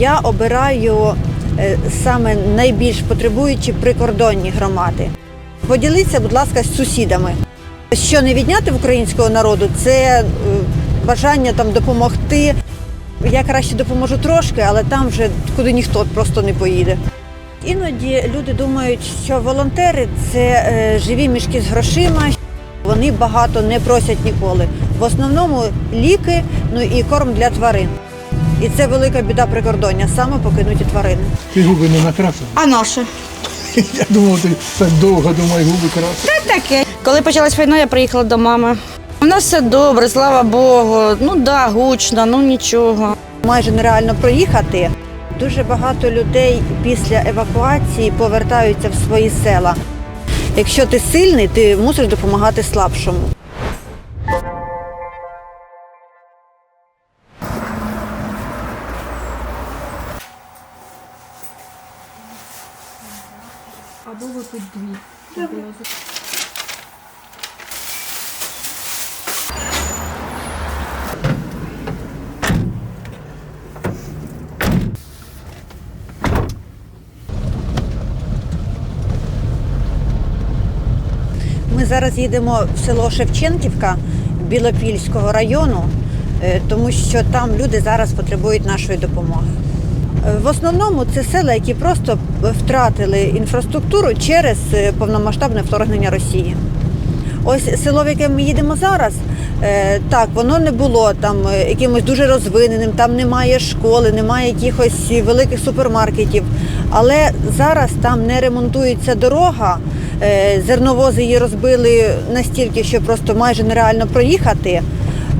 я обираю е, саме найбільш потребуючі прикордонні громади. Поділіться, будь ласка, з сусідами. Що не відняти в українського народу, це е, бажання там допомогти. Я краще допоможу трошки, але там вже куди ніхто просто не поїде. Іноді люди думають, що волонтери це е, живі мішки з грошима. Вони багато не просять ніколи. В основному ліки, ну і корм для тварин. І це велика біда прикордоння, саме покинуті тварини. Ти губи не накрасив? А наше? Я думав, ти так довго думаю, губи красив. Таке. Коли почалась війна, я приїхала до мами. У нас все добре, слава Богу. Ну да, гучно, ну нічого. Майже нереально проїхати. Дуже багато людей після евакуації повертаються в свої села. Якщо ти сильний, ти мусиш допомагати слабшому. Зараз їдемо в село Шевченківка Білопільського району, е, тому що там люди зараз потребують нашої допомоги. Е, В основному це села, які просто втратили інфраструктуру через е, повномасштабне вторгнення Росії. Ось село, в яке ми їдемо зараз, так, воно не було там якимось дуже розвиненим, там немає школи, немає якихось великих супермаркетів. Але зараз там не ремонтується дорога, зерновози її розбили настільки, що просто майже нереально проїхати.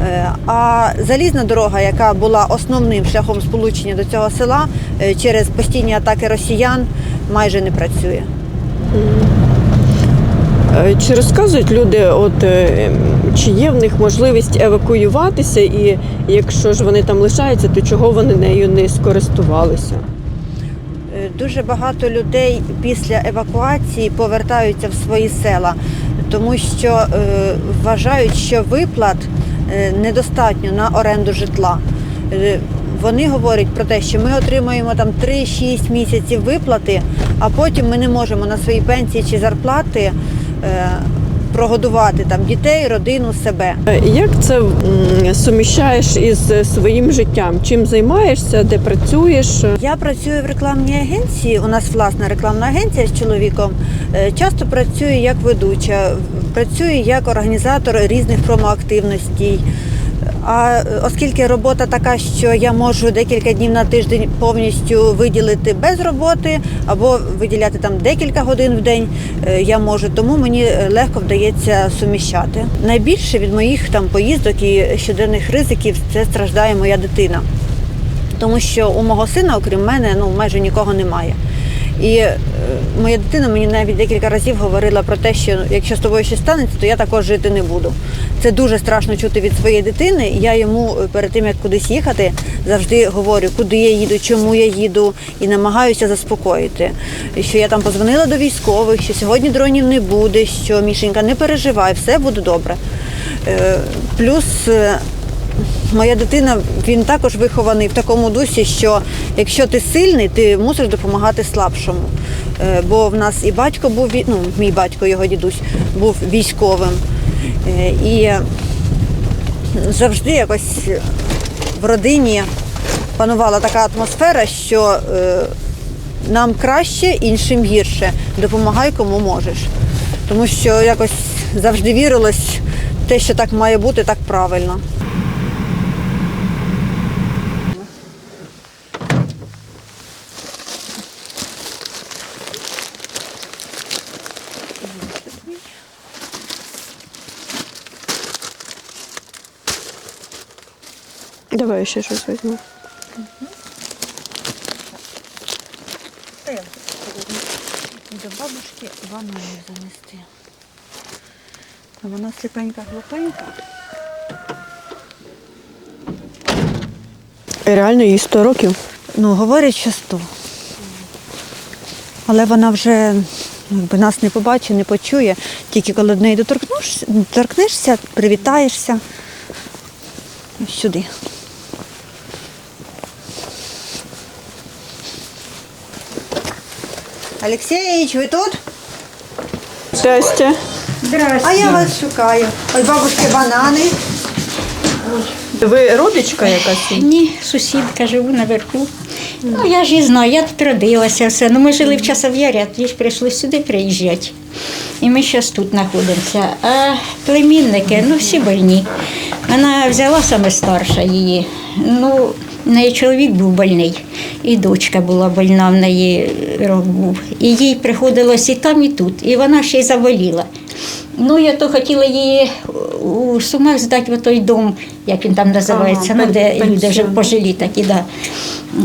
Е, А залізна дорога, яка була основним шляхом сполучення до цього села, е, через постійні атаки росіян майже не працює. Е, Чи розказують люди, от е, чи є в них можливість евакуюватися, і якщо ж вони там лишаються, то чого вони нею не скористувалися? Дуже багато людей після евакуації повертаються в свої села, тому що е, вважають, що виплат е, недостатньо на оренду житла. Е, Вони говорять про те, що ми отримуємо там 3-6 місяців виплати, а потім ми не можемо на свої пенсії чи зарплати прогодувати там дітей, родину, себе. Е, Як це суміщаєш із е, своїм життям? Чим займаєшся, де працюєш? Я працюю в рекламній агенції. У нас власна рекламна агенція з чоловіком. Е, Часто працюю як ведуча, працюю як організатор різних промоактивностей. А е, оскільки робота така, що я можу декілька днів на тиждень повністю виділити без роботи або виділяти там декілька годин в день, е, я можу, тому мені е, легко вдається суміщати. Найбільше від моїх там поїздок і щоденних ризиків це страждає моя дитина тому що у мого сина, окрім мене, ну майже нікого немає. І е, моя дитина мені навіть декілька разів говорила про те, що якщо з тобою щось станеться, то я також жити не буду. Це дуже страшно чути від своєї дитини. Я йому е, перед тим як кудись їхати, завжди говорю, куди я їду, чому я їду, і намагаюся заспокоїти. Що я там позвонила до військових, що сьогодні дронів не буде, що Мішенька не переживай, все буде добре. Е, Плюс Моя дитина він також вихований в такому дусі, що якщо ти сильний, ти мусиш допомагати слабшому. Е, Бо в нас і батько був ну, мій батько, його дідусь, був військовим. Е, І завжди якось в родині панувала така атмосфера, що е, нам краще, іншим гірше. Допомагай кому можеш. Тому що якось завжди вірилось те, що так має бути, так правильно. Давай я ще щось візьму. До бабушки ванну занести. Вона сліпенька глупенька. Реально їй 100 років. Ну, говорять, що сто. Але вона вже ну, якби, нас не побачить, не почує. Тільки коли до неї доторкнешся, привітаєшся. Сюди. Олексійович, ви тут? Щастя. А я вас шукаю. Ось бабушки банани. Ви родичка якась? Ні, сусідка, живу наверху. Ну, я ж і знаю, я тут родилася все. Ну, ми жили в Часов'ярі, а тоді ж прийшли сюди приїжджати. І ми зараз тут знаходимося. А племінники, ну всі больні. Вона взяла саме старша її. Ну, в неї чоловік був больний, і дочка була больна, в неї рок був. І їй приходилось і там, і тут. І вона ще й заболіла. Ну, я то хотіла її у Сумах здати в той дом, як він там називається, Ага, ну, де люди вже пожилі такі, да.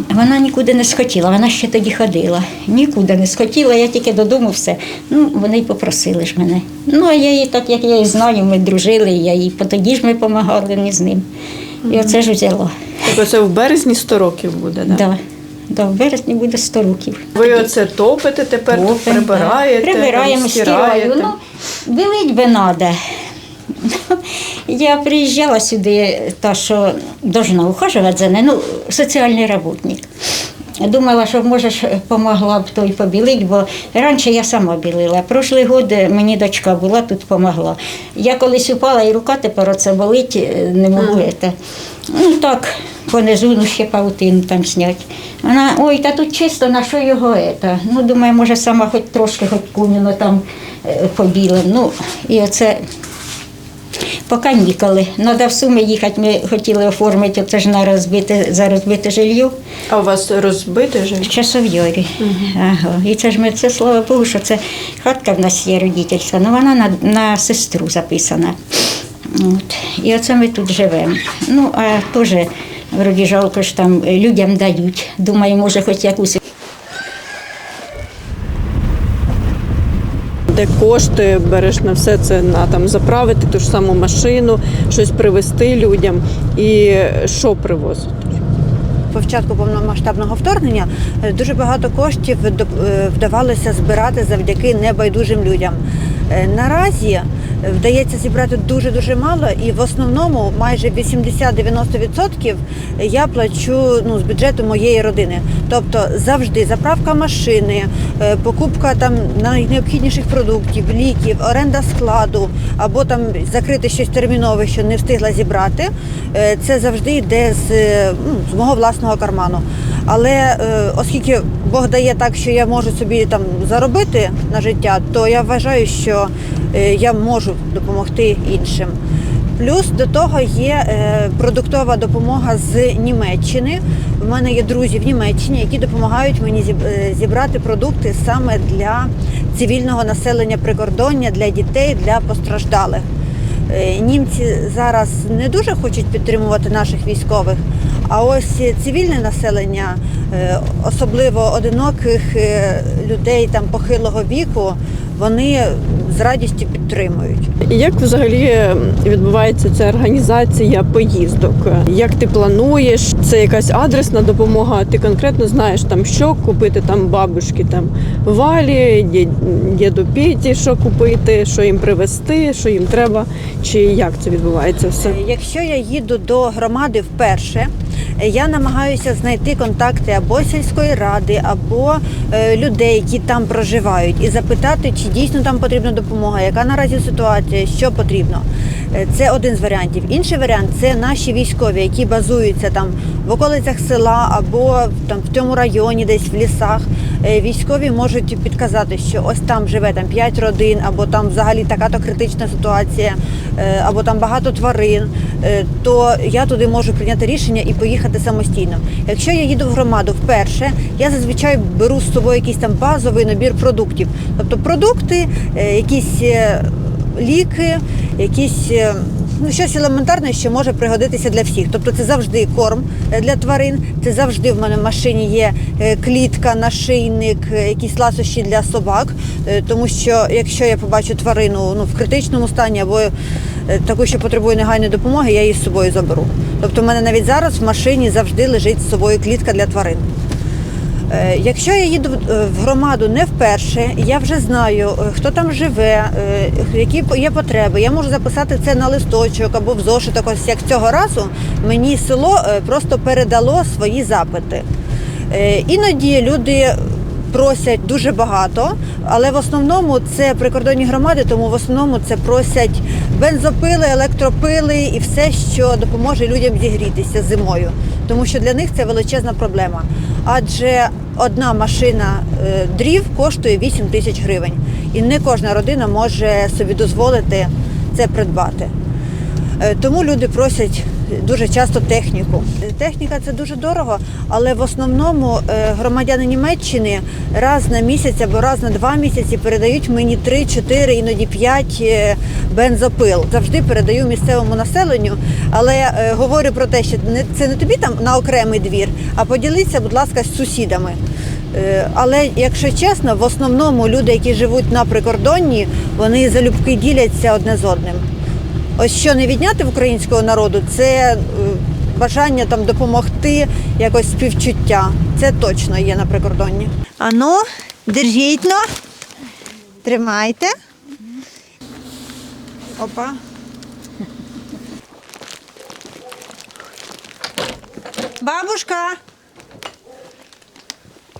Вона нікуди не схотіла, вона ще тоді ходила. Нікуди не схотіла, я тільки додому все. Ну, вони й попросили ж мене. Ну, а я її, так як я її знаю, ми дружили, я їй тоді ж ми допомагали не з ним. І оце ж взяла. Тобто це в березні 100 років буде, да? Да. Да, в березні буде 100 років. Ви оце топите тепер, тут прибираєте, да. Прибираємо, стираємо. Ну, білить би треба. Я приїжджала сюди, та що должна ухажувати за нею, ну, соціальний работник. Думала, що може ж помогла б той побілити, бо раніше я сама білила. Прошлий год мені дочка була, тут помогла. Я колись упала і рука тепер оце болить, е, не можу. це. Ну так, понизу, ну ще паутину там снять. Вона, ой, та тут чисто, на що його это? Ну, думаю, може сама хоч трошки, хоч куніно там е, побілим. Ну, і оце Поки ніколи. Надо в Суми їхати, ми хотіли оформити, це ж на розбите, за розбите жилье А у вас розбите в життя? Часов'ярі. Ага. І це ж ми, це слава Богу, що це хатка в нас є родительська, але вона на, на сестру записана. От. І оце ми тут живемо. Ну, а теж вроді жалко ж там людям дають. Думаю, може, хоч якусь Де кошти береш на все це на там заправити ту ж саму машину, щось привезти людям. І що привозити? Початку повномасштабного вторгнення е, дуже багато коштів е, вдавалося збирати завдяки небайдужим людям. Е, Наразі е, вдається зібрати дуже дуже мало, і в основному майже 80-90% я плачу ну, з бюджету моєї родини. Тобто завжди заправка машини, е, покупка там найнеобхідніших продуктів, ліків, оренда складу або там закрити щось термінове, що не встигла зібрати. е, Це завжди йде з, е, ну, з мого власного карману. Але оскільки Бог дає так, що я можу собі там заробити на життя, то я вважаю, що я можу допомогти іншим. Плюс до того є е, продуктова допомога з Німеччини. У мене є друзі в Німеччині, які допомагають мені е, зібрати продукти саме для цивільного населення прикордоння, для дітей, для постраждалих. Е, Німці зараз не дуже хочуть підтримувати наших військових, а ось цивільне населення, е, особливо одиноких е, людей там похилого віку, вони з радістю підтримують. І Як взагалі відбувається ця організація поїздок? Як ти плануєш? Це якась адресна допомога? Ти конкретно знаєш там, що купити там бабушки, там валі, діду Петі, що купити, що їм привезти, що їм треба, чи як це відбувається все? Е, Якщо я їду до громади вперше, я намагаюся знайти контакти або сільської ради, або е, людей, які там проживають, і запитати, чи дійсно там потрібна допомога, яка наразі ситуація, що потрібно. Е, Це один з варіантів. Інший варіант це наші військові, які базуються там в околицях села або там в цьому районі, десь в лісах. Е, Військові можуть підказати, що ось там живе там 5 родин, або там взагалі така то критична ситуація, е, або там багато тварин. е, То я туди можу прийняти рішення і поїхати самостійно. Якщо я їду в громаду вперше, я зазвичай беру з собою якийсь там базовий набір продуктів, тобто продукти, якісь ліки, якісь. Ну, щось елементарне, що може пригодитися для всіх. Тобто це завжди корм е, для тварин, це завжди в мене в машині є е, клітка, нашийник, е, якісь ласощі для собак. Тому що якщо я побачу тварину ну, в критичному стані або таку, що потребує негайної допомоги, я її з собою заберу. Тобто в мене навіть зараз в машині завжди лежить з собою клітка для тварин. Е, Якщо я їду в- е, громаду не вперше, я вже знаю, е, хто там живе, які є потреби. Я можу записати це на листочок або в зошиток. Ось як цього разу мені село просто передало свої запити. Іноді люди просять дуже багато, але в основному це прикордонні громади, тому в основному це просять бензопили, електропили і все, що допоможе людям зігрітися зимою. Тому що для них це величезна проблема. Адже одна машина е, дрів коштує 8 тисяч гривень, і не кожна родина може собі дозволити це придбати. Е, Тому люди просять дуже часто техніку. Техніка це дуже дорого, але в основному е, громадяни Німеччини раз на місяць або раз на два місяці передають мені 3-4, іноді 5 е, бензопил. Завжди передаю місцевому населенню, але е, говорю про те, що це не тобі там на окремий двір, а поділіться, будь ласка, з сусідами. Але якщо чесно, в основному люди, які живуть на прикордонні, вони залюбки діляться одне з одним. Ось що не відняти в українського народу, це е, бажання там допомогти, якось співчуття. Це точно є на прикордонні. Ану, держіть но. Тримайте. Опа. Бабушка.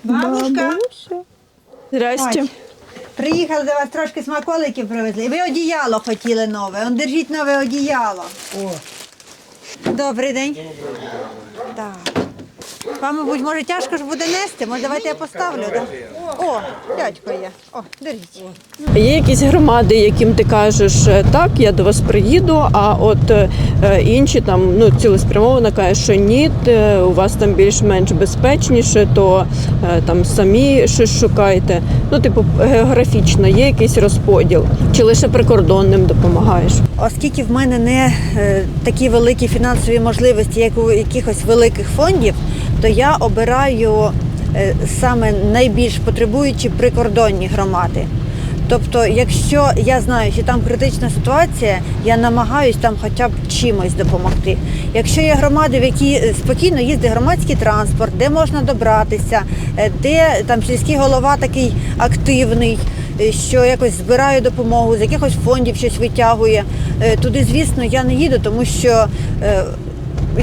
Бабушка. Здрасте. Ой, Приїхали до вас трошки смаколиків привезли. Ви одіяло хотіли нове. Он держіть нове одіяло. О. Добрий день. Так. Вам, мабуть, може тяжко ж буде нести. Може, давайте я поставлю. Да? О, дядько є. О, держіть. Є якісь громади, яким ти кажеш, е, так, я до вас приїду, а от е, інші там ну, цілеспрямовано кажуть, що ні, те, у вас там більш-менш безпечніше, то е, там самі щось шукайте. Ну, типу, географічно є якийсь розподіл, чи лише прикордонним допомагаєш? Оскільки в мене не е, такі великі фінансові можливості, як у якихось великих фондів, то я обираю е, саме найбільш потребуючі прикордонні громади. Тобто, якщо я знаю, що там критична ситуація, я намагаюсь там хоча б чимось допомогти. Якщо є громади, в які е, спокійно їздить громадський транспорт, де можна добратися, е, де там сільський голова такий активний, е, що якось збирає допомогу, з якихось фондів щось витягує, е, туди, звісно, я не їду, тому що е,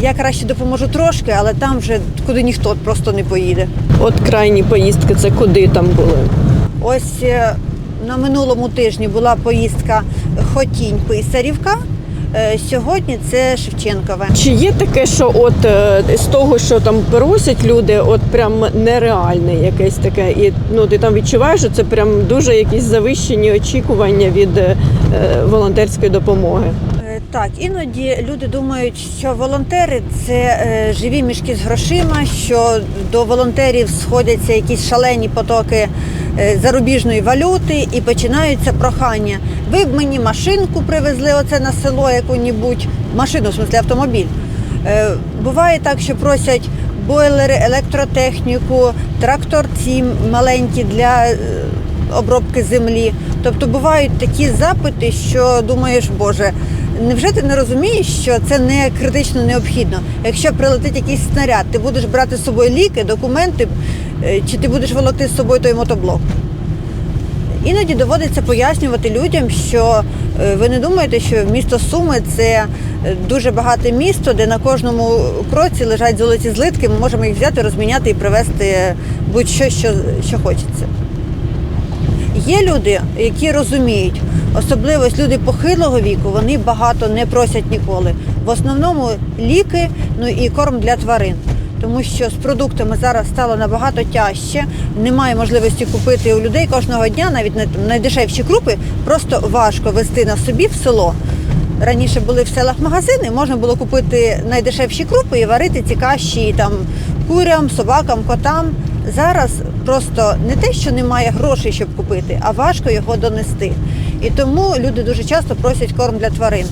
я краще допоможу трошки, але там вже куди ніхто просто не поїде. От крайні поїздки, це куди там були? Ось е, на минулому тижні була поїздка Хотінь-Писарівка. Е, Сьогодні це Шевченкове. Чи є таке, що от е, з того, що там просять люди, от прям нереальне якесь таке, і ну ти там відчуваєш, що це прям дуже якісь завищені очікування від волонтерської допомоги. Так, іноді люди думають, що волонтери це е, живі мішки з грошима, що до волонтерів сходяться якісь шалені потоки е, зарубіжної валюти і починаються прохання. Ви б мені машинку привезли оце на село яку-небудь, машину, в смысле автомобіль. Е, Буває так, що просять бойлери, електротехніку, тракторці маленькі для обробки землі. Тобто бувають такі запити, що думаєш, Боже, невже ти не розумієш, що це не критично необхідно? Якщо прилетить якийсь снаряд, ти будеш брати з собою ліки, документи, е, чи ти будеш волокти з собою той мотоблок? Іноді доводиться пояснювати людям, що е, ви не думаєте, що місто Суми це е, дуже багате місто, де на кожному кроці лежать золоті злитки. Ми можемо їх взяти, розміняти і привезти будь-що, що, що хочеться. Є люди, які розуміють, особливо люди похилого віку, вони багато не просять ніколи. В основному ліки, ну і корм для тварин. Тому що з продуктами зараз стало набагато тяжче, немає можливості купити у людей кожного дня, навіть на- найдешевші крупи, просто важко вести на собі в село. Раніше були в селах магазини, можна було купити найдешевші крупи і варити ці каші там курям, собакам, котам. Зараз просто не те, що немає грошей, щоб купити, а важко його донести. І тому люди дуже часто просять корм для тварин.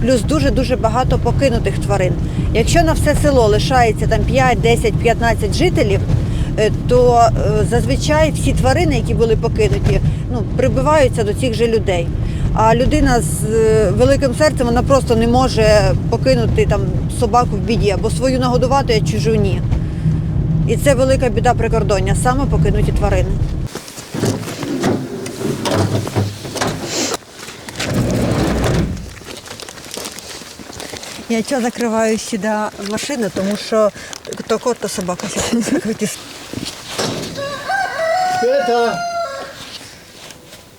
Плюс дуже дуже багато покинутих тварин. Якщо на все село лишається там 5, 10, 15 жителів, е, то е, зазвичай всі тварини, які були покинуті, ну прибиваються до цих же людей. А людина з е, великим серцем вона просто не може покинути там собаку в біді або свою нагодувати, а чужу ні. І це велика біда прикордоння, саме покинуті тварини. Я чого закриваю сюди машину, тому що то кот, то собака. Это...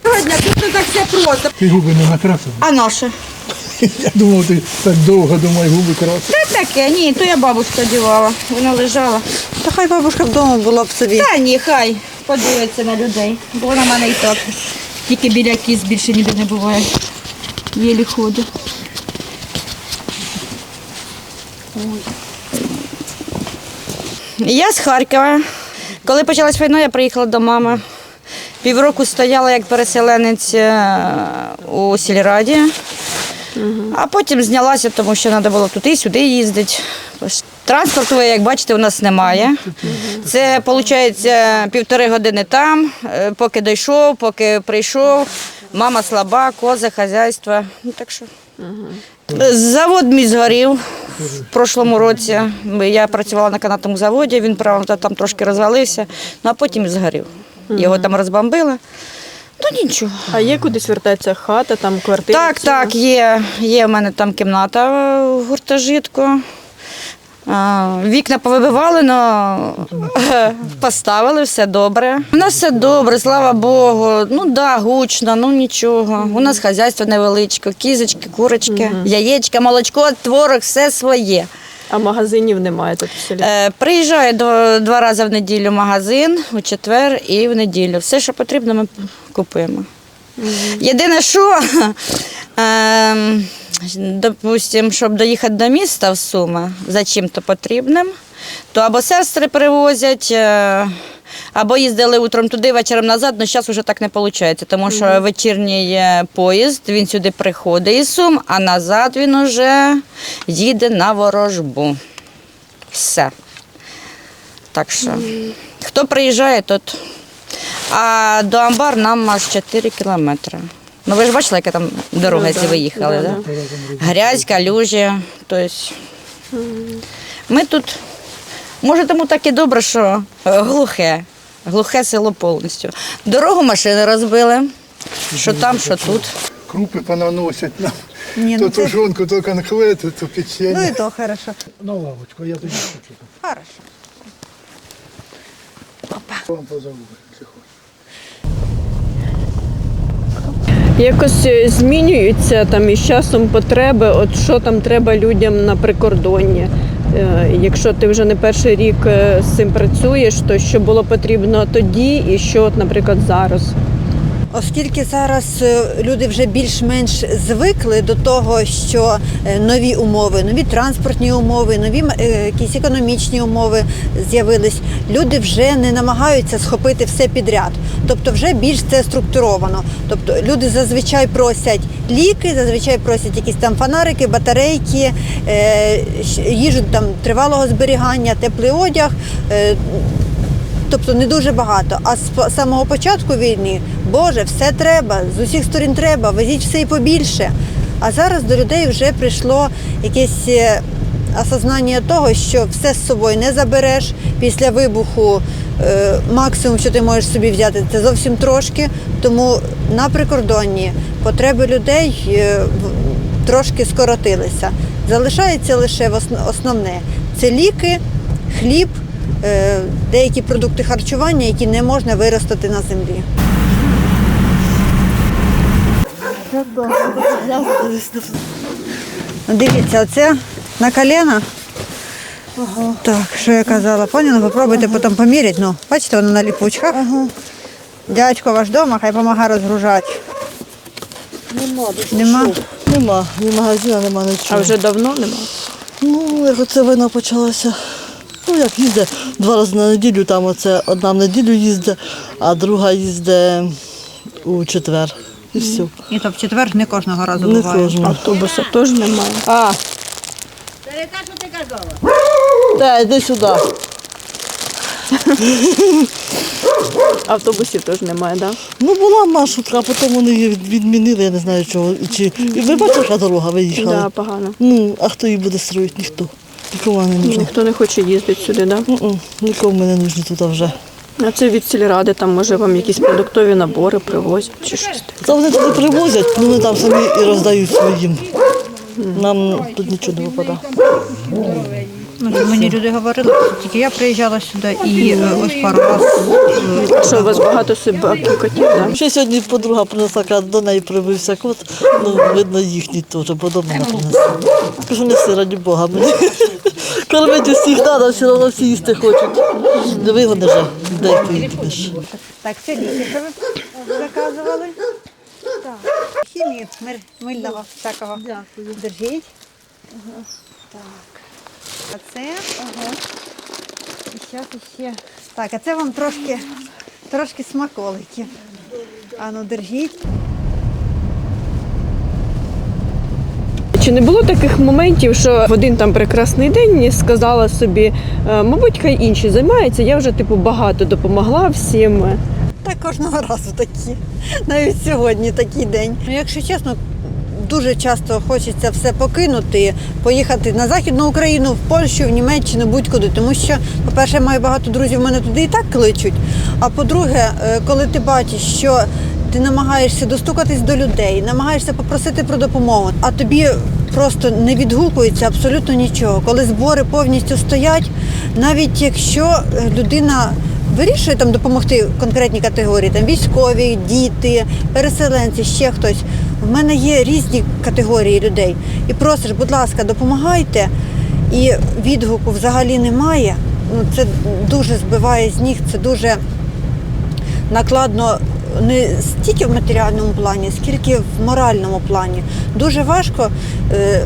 Сьогодні тут не так все просто. Ти губи не накрасив? А наше? Я думав, ти так довго думаю, губи красив. Та таке, ні, то я бабушка одягала. Вона лежала. Та хай бабушка вдома була б собі. Та ні, хай подивиться на людей. Бо вона в мене і так. Тільки біля кіз більше ніде не буває. Єлі ходить. Я з Харкова. Коли почалась війна, я приїхала до мами. Півроку стояла як переселенець е, у сільраді, а потім знялася, тому що треба було туди, сюди їздити. Транспорту, як бачите, у нас немає. Це виходить півтори години там, е, поки дійшов, поки прийшов. Мама слаба, кози, хазяйство. Ну, так що. Завод мій згорів в прошлому році. Я працювала на канатному заводі, він правда там трошки розвалився, ну а потім і згорів. Його там розбомбили. Ну нічого. А є кудись вертається хата, там квартира? Так, так, є. Є в мене там кімната в гуртожитку. Вікна повибивали, але поставили, все добре. У нас все добре, слава Богу. Ну да, гучно, ну нічого. У нас хазяйство невеличке, кізочки, курочки, яєчка, молочко, творог, все своє. А магазинів немає тут в селі? Е, приїжджаю до, два рази в неділю в магазин, у четвер і в неділю. Все, що потрібно, ми купуємо. Єдине, що, е, допустим, щоб доїхати до міста в Суми за чим-то потрібним, то або сестри привозять, е, або їздили утром туди, вечором назад, але зараз вже так не виходить, тому що вечірній е, поїзд, він сюди приходить із Сум, а назад він уже їде на ворожбу. Все. Так що, хто приїжджає, тот. А до Амбар нам аж 4 кілометри. Ну ви ж бачили, яка там дорога, Ну, якщо да, ви їхали, да? Грязь, калюжі. Тобто ми тут, може, тому так і добре, що е, глухе. Глухе село повністю. Дорогу машини розбили, що там, що тут. Крупи понаносять нам. Ні, то ну це- тушонку, то конхвети, то Ну і то хорошо. На лавочку, я тоді хочу. Хорошо. Вам позову, Якось е, змінюються там із часом потреби, от що там треба людям на прикордонні. Е, Якщо ти вже не перший рік е, з цим працюєш, то що було потрібно тоді і що, наприклад, зараз? Оскільки зараз е, люди вже більш-менш звикли до того, що е, нові умови, нові транспортні умови, нові е, якісь економічні умови з'явились, люди вже не намагаються схопити все підряд. Тобто вже більш це структуровано. Тобто люди зазвичай просять ліки, зазвичай просять якісь там фонарики, батарейки, їжу там тривалого зберігання, теплий одяг. Тобто не дуже багато. А з самого початку війни, Боже, все треба, з усіх сторін треба, везіть все і побільше. А зараз до людей вже прийшло якесь е, осознання того, що все з собою не забереш. Після вибуху е, максимум, що ти можеш собі взяти, це зовсім трошки. Тому на прикордонні потреби людей е, трошки скоротилися. Залишається лише основне це ліки, хліб, деякі продукти харчування, які не можна виростити на землі. Ну, Дивіться, оце на колено. Так, що я казала, поняла? Попробуйте потім поміряти. Ну, бачите, воно на ліпучках. Дядько ваш вдома, хай допомагає розгружати. Нема, Нема? Нема, ні магазину, нема нічого. А вже давно немає? Ну, як оце війна почалася. Ну, як їздить два рази на неділю, там оце одна в неділю їздить, а друга їздить у четвер. І все. І то в четвер не кожного разу Не буває. кожного. Автобуса теж немає. А, Та, йди сюди. автобусів теж немає, так? Да? Ну, була маршрутка, а потім вони її від- відмінили, я не знаю чого. І Чи... І ви бачите, яка дорога виїхала? Да, погано. Ну, а хто її буде строїти? Ніхто. Нікому не нужно. Ніхто не хоче їздити сюди, так? Да? Нікому не нужно тут вже. А це від сільради, там може вам якісь продуктові набори привозять чи щось таке. Та вони туди привозять, ну вони там самі і роздають своїм. Нам тут нічого не випадає. Ну, Мені люди говорили, тільки я приїжджала сюди і е, ось пару разів. Що у вас багато собак і котів? Да? Ще сьогодні подруга принесла, каже, до неї прибився кот, ну, видно, їхній теж, бо дома не принесла. Кажу, неси, раді Бога мені. Кормити всіх треба, все одно всі їсти хочуть. Вигони вже, де їх поїдеш. Так, це ліки, що ви заказували. Так. Хімію мир, мильного всякого. Дякую. Держіть. Так. А це. Ага. І зараз ще. Так, а це вам трошки, трошки смаколиків. А ну держіть. Чи не було таких моментів, що в один там прекрасний день сказала собі, «Е, мабуть, хай інші займаються, я вже типу багато допомогла всім. Так кожного разу такі. Навіть сьогодні такий день. Ну, якщо чесно, дуже часто хочеться все покинути, поїхати на Західну Україну, в Польщу, в Німеччину, будь-куди. Тому що, по-перше, я маю багато друзів, мене туди і так кличуть. А по-друге, е, коли ти бачиш, що ти намагаєшся достукатись до людей, намагаєшся попросити про допомогу, а тобі просто не відгукується абсолютно нічого. Коли збори повністю стоять, навіть якщо е, людина вирішує там допомогти конкретній категорії, там військові, діти, переселенці, ще хтось. В мене є різні категорії людей. І просиш, будь ласка, допомагайте. І відгуку взагалі немає. Ну, це дуже збиває з ніг, це дуже накладно не стільки в матеріальному плані, скільки в моральному плані. Дуже важко е,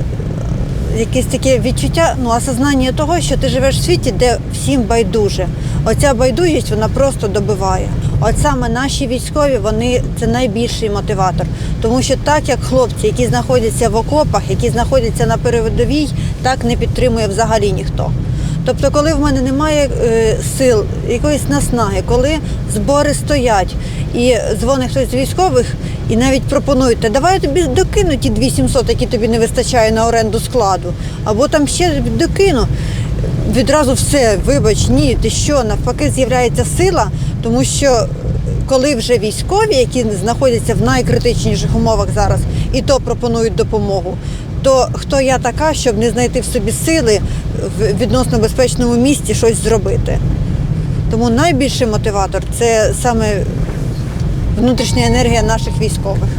якесь таке відчуття, ну, осознання того, що ти живеш в світі, де всім байдуже. Оця байдужість вона просто добиває. От саме наші військові, вони це найбільший мотиватор. Тому що так як хлопці, які знаходяться в окопах, які знаходяться на передовій, так не підтримує взагалі ніхто. Тобто, коли в мене немає е, сил, якоїсь наснаги, коли збори стоять і дзвонить хтось з військових і навіть пропонують, «Та давай я тобі докину ті 2700, які тобі не вистачає на оренду складу, або там ще докину. Відразу все, вибач, ні, ти що, навпаки, з'являється сила, тому що коли вже військові, які знаходяться в найкритичніших умовах зараз, і то пропонують допомогу, то хто я така, щоб не знайти в собі сили в відносно безпечному місці щось зробити. Тому найбільший мотиватор це саме внутрішня енергія наших військових.